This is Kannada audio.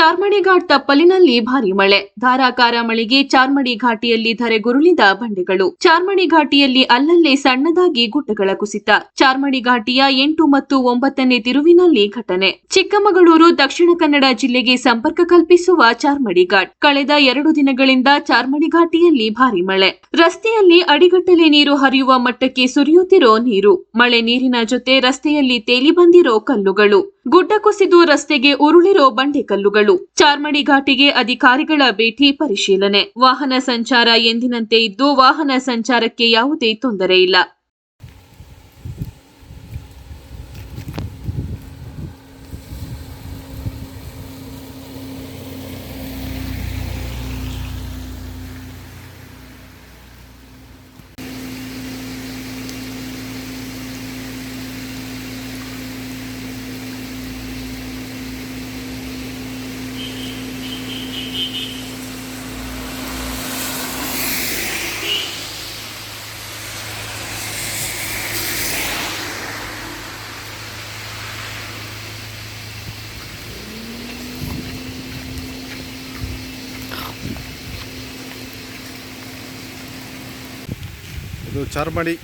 ಚಾರ್ಮಡಿ ಘಾಟ್ ತಪ್ಪಲಿನಲ್ಲಿ ಭಾರಿ ಮಳೆ. ಧಾರಾಕಾರ ಮಳೆಗೆ ಚಾರ್ಮಡಿ ಘಾಟಿಯಲ್ಲಿ ಧರೆಗುರುಳಿದ ಬಂಡೆಗಳು. ಚಾರ್ಮಡಿ ಘಾಟಿಯಲ್ಲಿ ಅಲ್ಲಲ್ಲೇ ಸಣ್ಣದಾಗಿ ಗುಡ್ಡಗಳ ಕುಸಿತ. ಚಾರ್ಮಡಿ ಘಾಟಿಯ ಎಂಟು ಮತ್ತು ಒಂಬತ್ತನೇ ತಿರುವಿನಲ್ಲಿ ಘಟನೆ. ಚಿಕ್ಕಮಗಳೂರು, ದಕ್ಷಿಣ ಕನ್ನಡ ಜಿಲ್ಲೆಗೆ ಸಂಪರ್ಕ ಕಲ್ಪಿಸುವ ಚಾರ್ಮಡಿ ಘಾಟ್. ಕಳೆದ ಎರಡು ದಿನಗಳಿಂದ ಚಾರ್ಮಡಿ ಘಾಟಿಯಲ್ಲಿ ಭಾರಿ ಮಳೆ. ರಸ್ತೆಯಲ್ಲಿ ಅಡಿಗಟ್ಟಲೆ ನೀರು ಹರಿಯುವ ಮಟ್ಟಕ್ಕೆ ಸುರಿಯುತ್ತಿರೋ ನೀರು. ಮಳೆ ನೀರಿನ ಜೊತೆ ರಸ್ತೆಯಲ್ಲಿ ತೇಲಿ ಬಂದಿರೋ ಕಲ್ಲುಗಳು. ಗುಡ್ಡ ಕುಸಿದು ರಸ್ತೆಗೆ ಉರುಳಿರೋ ಬಂಡೆ ಕಲ್ಲುಗಳು. ಚಾರ್ಮಡಿ ಘಾಟಿಗೆ ಅಧಿಕಾರಿಗಳ ಭೇಟಿ ಪರಿಶೀಲನೆ. ವಾಹನ ಸಂಚಾರ ಎಂದಿನಂತೆ ಇದ್ದು ವಾಹನ ಸಂಚಾರಕ್ಕೆ ಯಾವುದೇ ತೊಂದರೆ ಇಲ್ಲ. ಇದು ಚಾರ್ಮಡಿ